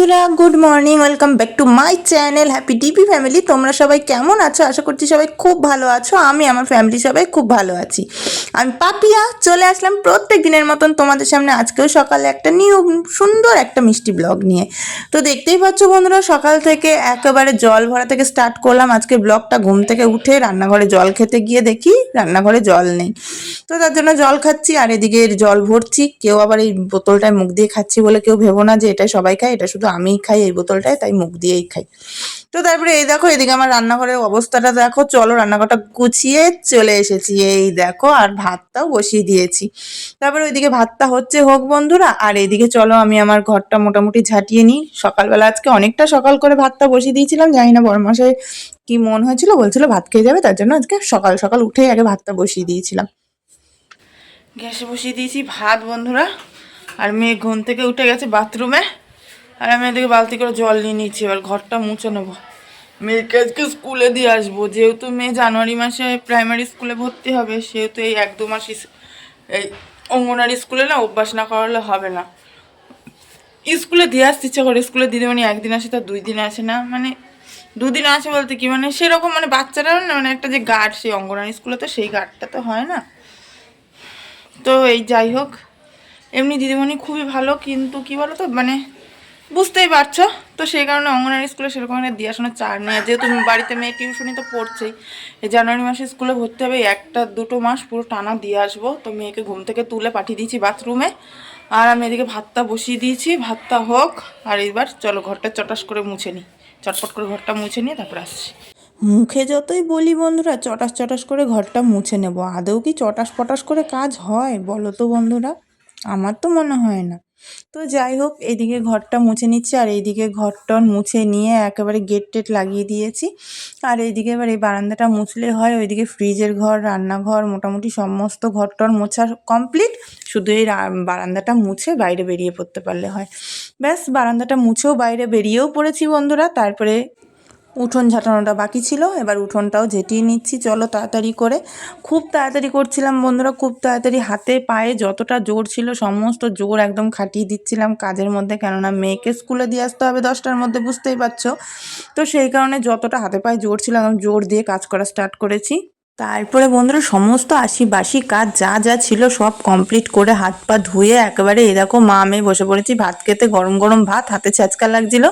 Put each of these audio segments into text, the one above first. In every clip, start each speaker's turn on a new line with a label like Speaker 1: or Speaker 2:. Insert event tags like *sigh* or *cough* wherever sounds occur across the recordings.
Speaker 1: বন্ধুরা good morning welcome back to my channel happy D P family তোমরা সবাই কেমন আছো? আশা করছি সবাই খুব ভালো আছো। আমি, আমার ফ্যামিলি সবাই খুব ভালো আছি। আমি পাপিয়া, চলে আসলাম প্রত্যেক দিনের মতন তোমাদের সামনে আজকেও সকালে একটা নিউ সুন্দর একটা মিষ্টি ব্লগ নিয়ে। তো দেখতেই পাচ্ছ বন্ধুরা, সকাল থেকে একেবারে জল ভরা থেকে স্টার্ট করলাম। আজকে ব্লগটা ঘুম থেকে উঠে রান্নাঘরে জল খেতে গিয়ে দেখি রান্নাঘরে জল নেই। তো তার জন্য জল খাচ্ছি, আর এদিকে জল ভরছি। কেউ আবার এই বোতলটায় মুখ দিয়ে খাচ্ছি বলে কেউ ভেবো না যে এটা সবাই খায়, এটা শুধু আমিই খাই এই বোতলটায়, তাই মুখ দিয়েই খাই। তো তারপরে এই দেখো, এদিকে আমার রান্নাঘরের অবস্থাটা দেখো, চলো রান্নাঘরটা গুছিয়ে চলে এসেছি। এই দেখো, আর ভাতটাও বসিয়ে দিয়েছি। তারপরে ওইদিকে ভাতটা হচ্ছে হোক বন্ধুরা, আর এইদিকে চলো আমি আমার ঘরটা মোটামুটি ঝাঁটিয়ে নিই। সকালবেলা আজকে অনেকটা সকাল করে ভাতটা বসিয়ে দিয়েছিলাম, জানি না বরমাসায় কি মন হয়েছিল, বলছিল ভাত খেয়ে যাবে, তার জন্য আজকে সকাল সকাল উঠেই আগে ভাতটা বসিয়ে দিয়েছিলাম। গ্যাসে বসিয়ে দিয়েছি ভাত বন্ধুরা, আর মেয়ে ঘুম থেকে উঠে গেছে বাথরুমে। আর আমি এদিকে বালতি করে জল নিয়ে নিচ্ছি, এবার ঘরটা মুছে নেব। মেয়েকে আজকে স্কুলে দিয়ে আসব, যেহেতু মেয়ে জানুয়ারি মাসে প্রাইমারি স্কুলে ভর্তি হবে, সেহেতু এই এক দু মাস এই অঙ্গনারী স্কুলে না অভ্যাস না করালে হবে না। স্কুলে দিয়ে আসতে ইচ্ছা করে, স্কুলে দিদিমণি একদিন আসে, তার দুই দিন আসে না মানে দুদিন আসে বলতে কি মানে সেরকম মানে বাচ্চারা না মানে একটা যে গার্ড সেই অঙ্গনারী স্কুলে তো সেই গার্ডটা তো হয় না। তো এই যাই হোক, এমনি দিদিমণি খুবই ভালো, কিন্তু কি বলো তো মানে বুঝতেই পারছ? তো সেই কারণে অঙ্গনারী স্কুলে সেরকম একটা দিয়ে আসানো চার নেই। যেহেতু বাড়িতে মেয়ে টিউশনি তো পড়ছেই, এই জানুয়ারি মাসে স্কুলে ভর্তি হবে একটা দুটো মাস পুরো টানা দিয়ে আসব। তো মেয়েকে ঘুম থেকে তুলে পাঠিয়ে দিয়েছি বাথরুমে। আর আমি এদিকে ভাতটা বসিয়ে দিয়েছি, ভাতটা হোক। আর এইবার চলো ঘরটা চটাস করে মুছে নিই। চটপট করে ঘরটা মুছে নিয়ে তারপর আসছি। মুখে যতই বলি বন্ধুরা, চটাস চটাস করে ঘরটা মুছে নেব। আদৌ কি চটাস পটাস করে কাজ হয় বলো তো বন্ধুরা? আমার তো মনে হয় না। তো যাই হোক, এদিকে ঘরটা মুছে নিচ্ছি আর এইদিকে ঘরটা মুছে নিয়ে একেবারে গেট টেট লাগিয়ে দিয়েছি। আর এইদিকে এবার এই বারান্দাটা মুছলে হয়, ওইদিকে ফ্রিজের ঘর, রান্নাঘর, মোটামুটি সমস্ত ঘরটন মোছা কমপ্লিট শুধু এই বারান্দাটা মুছে বাইরে বেরিয়ে পড়তে পারলে হয়। ব্যাস, বারান্দাটা মুছেও বাইরে বেরিয়েও পড়েছি বন্ধুরা। তারপরে উঠোন ঝাঁটানোটা বাকি ছিল, এবার উঠোনটাও ঝেটিয়ে নিচ্ছি। চলো তাড়াতাড়ি করে। খুব তাড়াতাড়ি করছিলাম বন্ধুরা, খুব তাড়াতাড়ি হাতে পায়ে যতটা জোর ছিল সমস্ত জোর একদম খাটিয়ে দিচ্ছিলাম কাজের মধ্যে, কেননা মেয়েকে স্কুলে দিয়ে আসতে হবে দশটার মধ্যে, বুঝতেই পারছ? তো সেই কারণে যতটা হাতে পায়ে জোর ছিল একদম জোর দিয়ে কাজ করা স্টার্ট করেছি। তারপরে বন্ধুরা, সমস্ত আশি বাসি কাজ যা যা ছিল সব কমপ্লিট করে হাত পা ধুয়ে একেবারে এই দেখো মা মেয়ে বসে পড়েছি, ভাত খেতে গরম গরম ভাত, হাতে ছ্যাঁচকা লাগছিল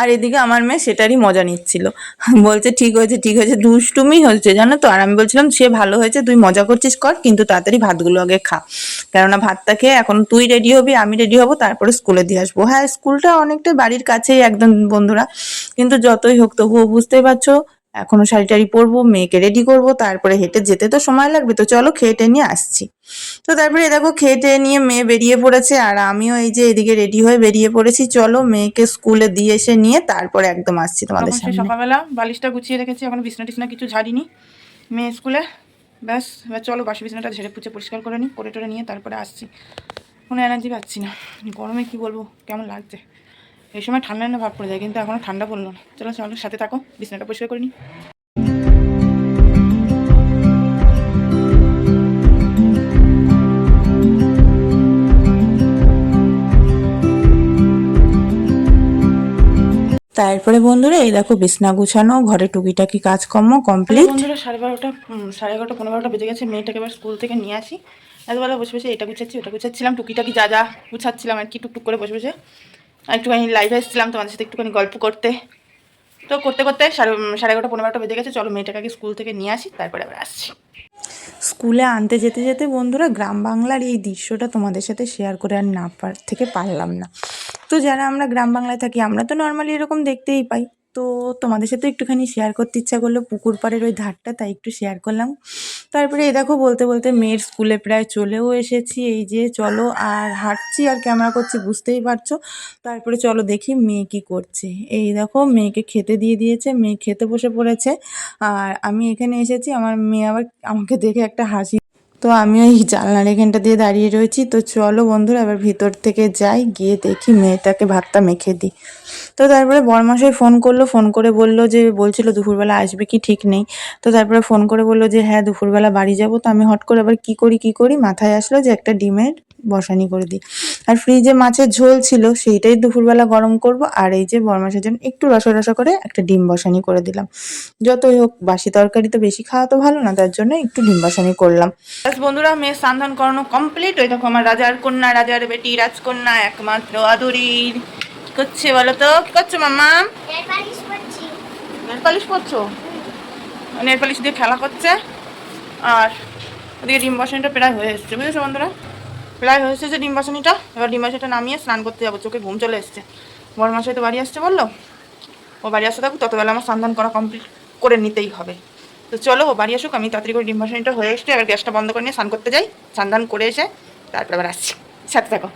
Speaker 1: আর এদিকে আমার মেয়ে সেটারই মজা নিচ্ছিল। *laughs* বলছে, ঠিক হয়েছে ঠিক হয়েছে, দুষ্টুমি হয়েছে জানো তো? আর আমি বলছিলাম, সে ভালো হয়েছে, তুই মজা করছিস কর, কিন্তু তাড়াতাড়ি ভাতগুলো আগে খা। কেননা ভাতটা খেয়ে এখন তুই রেডি হবি, আমি রেডি হব, তারপরে স্কুলে দিয়ে আসব। হ্যাঁ স্কুলটা অনেকটা বাড়ির কাছেই একদম বন্ধুরা, কিন্তু যতই হোক তবুও বুঝতেই পারছ এখনও শাড়ি টাড়ি পরবো মেয়েকে রেডি করব তারপরে হেঁটে যেতে তো সময় লাগবে তো চলো খেয়ে টেয়ে নিয়ে আসছি। তো তারপরে দেখো খেয়ে টেয়ে নিয়ে মেয়ে বেরিয়ে পড়েছে আর আমিও এই যে এদিকে রেডি হয়ে বেরিয়ে পড়েছি চলো মেয়েকে স্কুলে দিয়ে এসে নিয়ে তারপরে একদম আসছি তোমাদের সামনে।
Speaker 2: সকালবেলা বালিশটা গুছিয়ে রেখেছি এখন বিছনা টিছনা কিছু ঝাড়িনি। মেয়ে স্কুলে ব্যাস এবার চলো বাসি বিছনাটা ঝেড়ে পুছে পরিষ্কার করে নিই করে টরে নিয়ে তারপরে আসছি। কোনো এনার্জি পাচ্ছি না। গরমে কি বলব কেমন লাগছে? এই সময় ঠান্ডা না ভাব পড়ে যায় কিন্তু এখনও ঠান্ডা পড়ল না। চলো চলো সাথে থাকো বিছনাটা পরিষ্কার করে নিই।
Speaker 1: তারপরে বন্ধুরা এই দেখো বিছনা গুছানো ঘরে টুকিটাকি কাজকর্ম কমপ্লিট
Speaker 2: বন্ধুরা সাড়ে বারোটা সাড়ে এগারোটা পনেরো বারোটা বেজে গেছে মেয়েটাকে এবার স্কুল থেকে নিয়ে আসি। এতবেলা বসে বসে এটা গুছাচ্ছি ওটা গুছাচ্ছিলাম টুকিটাকি যা যা গুছাচ্ছিলাম আর কি টুকটুক করে বসে বসে। একটুখানি লাইভে এসেছিলাম তোমাদের সাথে একটুখানি গল্প করতে। তো করতে করতে সাড়ে সাড়ে এগারোটা পনেরোটা বারোটা বেজে গেছে। চলো মেয়েটাকে আগে স্কুল থেকে নিয়ে আসি, তারপরে আবার আসছি।
Speaker 1: স্কুলে আনতে যেতে যেতে বন্ধুরা গ্রাম বাংলার এই দৃশ্যটা তোমাদের সাথে শেয়ার করে আর না পার, থেকে পারলাম না। তো যারা আমরা গ্রাম বাংলায় থাকি, আমরা তো নর্মালি এরকম দেখতেই পাই। তো তোমাদের সাথে একটুখানি শেয়ার করতে ইচ্ছা করল, পুকুর পাড়ের ওই ধারটা, তাই একটু শেয়ার করলাম। তারপরে এই দেখো, বলতে বলতে মেয়ের স্কুলে প্রায় চলেও এসেছি। এই যে চলো, আর হাঁটছি আর ক্যামেরা করছি, বুঝতেই পারছ? তারপরে চলো দেখি মেয়ে কি করছে। এই দেখো, মেয়েকে খেতে দিয়ে দিয়েছে, মেয়ে খেতে বসে পড়েছে। আর আমি এখানে এসেছি, আমার মেয়ে আবার আমাকে দেখে একটা হাসি তো আমি ওই জানলার এখানটা দিয়ে দাঁড়িয়ে রয়েছি। তো চলো বন্ধুরা, এবার ভিতর থেকে যাই, গিয়ে দেখি মেয়েটাকে ভাতটা মেখে দিই। তো তারপরে বরমাসাই ফোন করল, ফোন করে বলল যে, বলছিল দুপুরবেলা আসবে কি ঠিক নেই। তো তারপরে ফোন করে বলল যে হ্যাঁ দুপুরবেলা বাড়ি যাব। তো আমি হট করে আবার কি করি কি করি? মাথায় আসলো যে একটা ডিমের বসানি করে দিই। আর ফ্রিজে মাছের ঝোল ছিল সেইটাই দুপুরবেলা গরম করব আর এই যে বরমাসের জন্য একটু রসা রসা করে একটা ডিম বসানি করে দিলাম। যতই হোক বাসি তরকারি তো বেশি খাওয়া তো ভালো না তার জন্য একটু ডিম বসানি করলাম।
Speaker 2: ব্যাস বন্ধুরা মেয়ে স্নান করানো কমপ্লিট ওই দেখো আমার রাজার কন্যা রাজার বেটি রাজকন্যা একমাত্র আদুরির কি করছে বলো তো? কি করছ mamma?
Speaker 3: Nail polish
Speaker 2: nail polish করছ? নেল পালিশ দিয়ে খেলা করছে। আর ওদিকে ডিম বসানিটা প্রায় হয়ে এসছে বুঝেছ বন্ধুরা? প্রায় হয়েছে যে ডিম বসানিটা। এবার ডিম বসানিটা নামিয়ে স্নান করতে যাব। চোখে ঘুম চলে এসছে। বড় মাসে তো বাড়ি আসছে বলল? ও বাড়ি আসতে থাকুক, ততবেলা আমার সন্ধান করা কমপ্লিট করে নিতেই হবে। তো চলো, ও বাড়ি আসুক, আমি তাড়াতাড়ি করে ডিম বসানিটা হয়ে এসছে। এবার গ্যাসটা বন্ধ করে নিয়ে স্নান করতে যাই। স্নান করে এসে তারপর আবার আসছি। সাথে থাকো।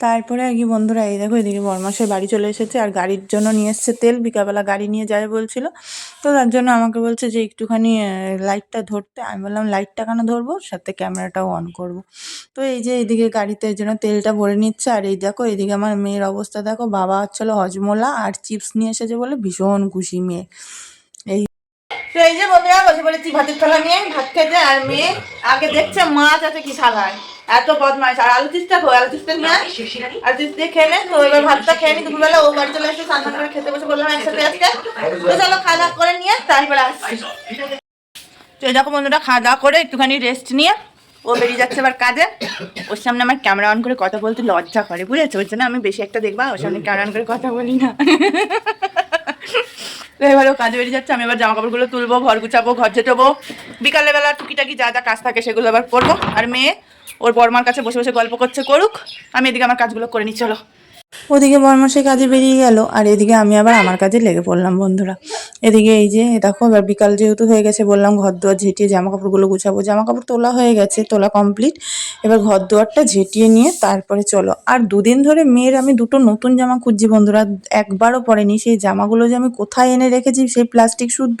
Speaker 1: তারপরে আর কি বন্ধুরা, এই দেখো এদিকে বরমাসের বাড়ি চলে এসেছে আর গাড়ির জন্য নিয়ে এসছে তেল। বিকালবেলা গাড়ি নিয়ে যায় বলছিল। তো তার জন্য আমাকে বলছে যে একটুখানি লাইটটা ধরতে। আমি বললাম লাইটটা কেন ধরবো? সাথে ক্যামেরাটাও অন করব। তো এই যে এইদিকে গাড়িতে এই জন্য তেলটা ভরে নিচ্ছে। আর এই দেখো এইদিকে আমার মেয়ের অবস্থা দেখো। বাবা হচ্ছিল হজমোলা আর চিপস নিয়ে এসেছে বলে ভীষণ খুশি মেয়ে। এই
Speaker 2: তো এই যে বন্ধুরা, বসে পড়েছি ভাতের থালা নিয়ে। ভাত খেতে আর মেয়ে আগে দেখছে মাছ আছে কি থালায়। এত বদমাইশ। আর আলু চিপসটা খো আলু চিপসটা নিয়ে আলু চিপস দিয়ে খেয়ে নে তো এবার ভাতটা খেয়ে নি দুপুরবেলা ও বাড়ি চলে এসে স্নান করে খেতে বসে বললাম একসাথে আজকে। তো চলো খাওয়া দাওয়া করে নিয়ে তারপরে আসছি। তো এই দেখো বন্ধুরা খাওয়া দাওয়া করে একটুখানি রেস্ট নিয়ে ও বেরিয়ে যাচ্ছে এবার কাজে। ওর সামনে আমার ক্যামেরা অন করে কথা বলতে লজ্জা করে বুঝেছ? ওর জন্য আমি বেশি একটা দেখবা ওর সামনে ক্যামেরা অন করে কথা বলি না। তো এবার ও কাজে বেরিয়ে যাচ্ছে আমি এবার জামা কাপড়গুলো তুলবো ঘর গুছাবো ঘর ঝেটাবো। বিকালবেলা টুকিটাকি যা যা কাজ থাকে সেগুলো আবার করব। আর মেয়ে ওর বর্মার কাছে বসে বসে গল্প করছে করুক, আমি এদিকে আমার কাজগুলো করে নিই, চলো।
Speaker 1: ওদিকে বরমাসে কাজে বেরিয়ে গেল, আর এদিকে আমি আবার আমার কাজে লেগে পড়লাম বন্ধুরা। এদিকে এই যে দেখো, এবার বিকাল যেহেতু হয়ে গেছে, বললাম ঘর দুয়ার ঝেঁটিয়ে জামা কাপড়গুলো গুছাবো। জামা কাপড় তোলা হয়ে গেছে, তোলা কমপ্লিট এবার ঘর দুয়ারটা ঝেঁটিয়ে নিয়ে তারপরে চলো। আর দুদিন ধরে মেয়ের আমি দুটো নতুন জামা খুঁজছি বন্ধুরা, একবারও পরেনি। সেই জামাগুলো যে আমি কোথায় এনে রেখেছি, সেই প্লাস্টিক শুদ্ধ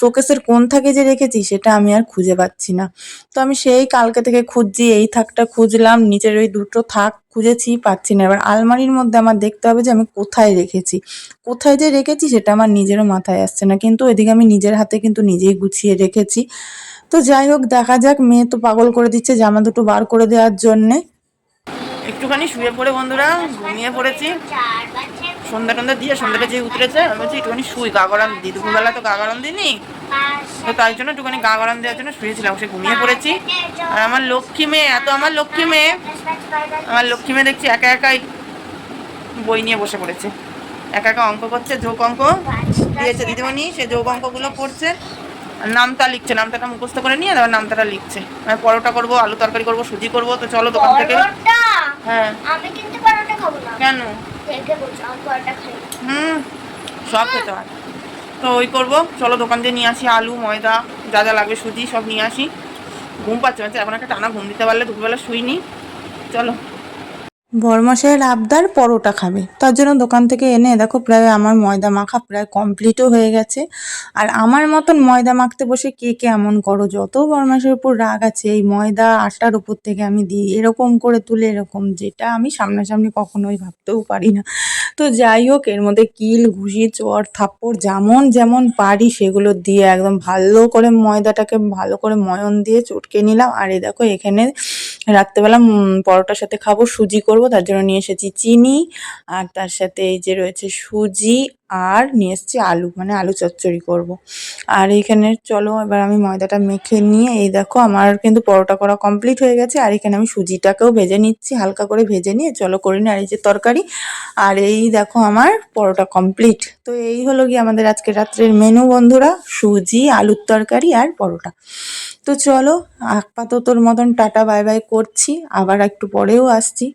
Speaker 1: শোকেসের কোন থাকে যে রেখেছি, সেটা আমি আর খুঁজে পাচ্ছি না। তো আমি সেই কালকে থেকে খুঁজছি, এই থাকটা খুঁজলাম, নিচের ওই দুটো থাক খুঁজেছি, পাচ্ছি না। এবার আলমারির মধ্যে আমার দেখতে হবে যে আমি কোথায় রেখেছি। কোথায় যে রেখেছি সেটা আমার নিজেরও মাথায় আসছে না। কিন্তু এদিকে আমি নিজের হাতে কিন্তু নিজেই গুছিয়ে রেখেছি। তো যাই হোক, দেখা যাক। মেয়ে তো পাগল করে দিচ্ছে জামা দুটো বার করে দেওয়ার জন্যে।
Speaker 2: একটুখানি শুয়ে পড়ে বন্ধুরা, ঘুমিয়ে পড়েছি। সন্ধ্যা টন্ধা দিয়ে সন্ধ্যাটা যে উতরেছে আমি বলছি একটুখানি শুই গা গরম দিই দুপুরবেলা তো গা গরম দিইনি তো তাই জন্য একটুখানি গা গরম দেওয়ার জন্য শুয়েছিলাম সে ঘুমিয়ে পড়েছি। আর আমার লক্ষ্মী মেয়ে এত আমার লক্ষ্মী মেয়ে আমার লক্ষ্মী মেয়ে দেখছি একা একাই বই নিয়ে বসে পড়েছে। একা একা অঙ্ক করছে যোগ অঙ্ক দিয়েছে দিদিমণি সে যোগ অঙ্কগুলো আর নামতা লিখছে নামতাটা মুখস্থ করে নিয়ে তারপর নামতাটা লিখছে। মানে পরোটা করব আলু তরকারি করব সুজি করব তো চলো দোকান থেকে। হ্যাঁ।
Speaker 3: আমি কিন্তু পরোটা খাব না।
Speaker 2: কেন? হুম, সব খেতে হয়। তো ওই করব। চলো দোকান দিয়ে নিয়ে আসি আলু, ময়দা, যা যা লাগবে সুজি সব নিয়ে আসি। ঘুম পাচ্ছে এখন একটা টানা ঘুম দিতে পারলে দুপুরবেলা শুইনি। চলো।
Speaker 1: বরমাসের আবদার পরোটা খাবে। তার জন্য দোকান থেকে এনে, দেখো প্রায় আমার ময়দা মাখা প্রায় কমপ্লিটও হয়ে গেছে। আর আমার মতন ময়দা মাখতে বসে কে কে এমন করো? যত বরমাসের উপর রাগ আছে, এই ময়দা আটার উপর থেকে আমি দিই। এরকম করে তুলে এরকম, যেটা আমি সামনাসামনি কখনোই ভাবতেও পারি না। তো যাই হোক, এর মধ্যে কিল, ঘুষি, চর, থাপ্পড়, যেমন যেমন পারি, সেগুলো দিয়ে একদম ভালো করে ময়দাটাকে ভালো করে ময়ন দিয়ে চটকে নিলাম। আর এই দেখো, এখানে রাত্রেবেলা পরোটার সাথে খাব, সুজি করব, তার জন্য নিয়ে এসেছি চিনি, আর তার সাথে এই যে রয়েছে সুজি আর নিয়ে এসেছি আলু মানে আলু চচ্চড়ি করব। আর এইখানে চলো, এবার আমি ময়দাটা মেখে নিয়ে, এই দেখো আমার কিন্তু পরোটা করা কমপ্লিট হয়ে গেছে, আর এখানে আমি সুজিটাকেও ভেজে নিচ্ছি, হালকা করে ভেজে নিয়ে চলো করে নিই, আর এই যে তরকারি, আর এই দেখো আমার পরোটা কমপ্লিট তো এই হলো গিয়ে আমাদের আজকে রাত্রের মেনু বন্ধুরা, সুজি, আলুর তরকারি আর পরোটা। তো চলো, আপাততর মতন টাটা বাই বাই করছি, আবার একটু পরেও আসছি।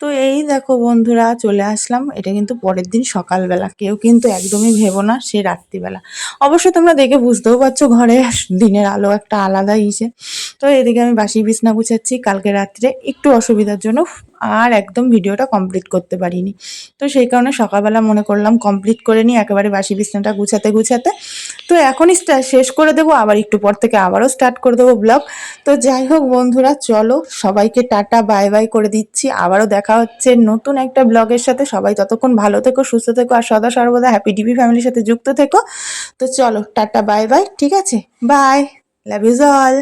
Speaker 1: তো এই দেখো বন্ধুরা, চলে আসলাম, এটা কিন্তু পরের দিন সকালবেলা, কেউ কিন্তু একদমই ভেবো না, সে রাত্রিবেলা। অবশ্য তোমরা দেখে বুঝতেও পারছ, ঘরে দিনের আলো একটা আলাদা ইসে। তো এদিকে আমি বাসি বিছনা গুছাচ্ছি। কালকে রাত্রে একটু অসুবিধার জন্য আর একদম ভিডিওটা কমপ্লিট করতে পারিনি। তো সেই কারণে সকালবেলা মনে করলাম কমপ্লিট করে নিই, একেবারে বাসি বিছনাটা গুছাতে গুছাতে। তো এখনই শেষ করে দেবো, আবার একটু পর থেকে আবারও স্টার্ট করে দেবো ব্লগ তো যাই হোক বন্ধুরা, চলো সবাইকে টাটা বাই বাই করে দিচ্ছি। আবারও দেখা হচ্ছে নতুন একটা ব্লগের সাথে। সবাই ততক্ষণ ভালো থেকো, সুস্থ থেকো আর সদা সর্বদা হ্যাপি ডিবি ফ্যামিলির সাথে যুক্ত থেকো। তো চলো, টাটা বাই বাই ঠিক আছে? By love use all